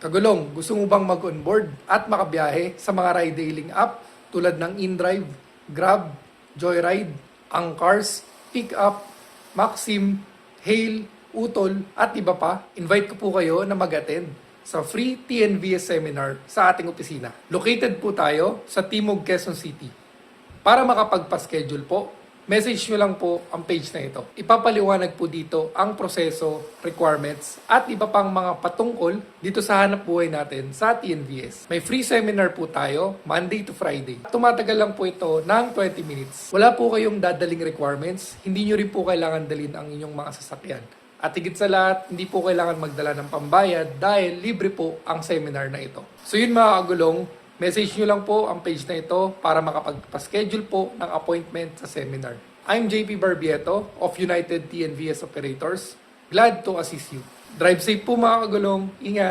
Kagulong, gusto mo bang mag-onboard at makabiyahe sa mga ride-hailing app tulad ng InDrive, Grab, Joyride, Angcars, Pickup, Maxim, Hail, Utol, at iba pa? Invite ko po kayo na mag-attend sa free TNVS seminar sa ating opisina. Located po tayo sa Timog, Quezon City. Para makapagpa-schedule po, message nyo lang po ang page na ito. Ipapaliwanag po dito ang proseso, requirements, at iba pang mga patungkol dito sa hanap buhay natin sa TNVS. May free seminar po tayo, Monday to Friday. Tumatagal lang po ito ng 20 minutes. Wala po kayong dadaling requirements, hindi nyo rin po kailangan dalhin ang inyong mga sasakyan. At higit sa lahat, hindi po kailangan magdala ng pambayad dahil libre po ang seminar na ito. So yun mga kagulong, message nyo lang po ang page na ito para makapagpa-schedule po ng appointment sa seminar. I'm JP Barbieto of United TNVS Operators. Glad to assist you. Drive safe po mga kagulong. Ingat!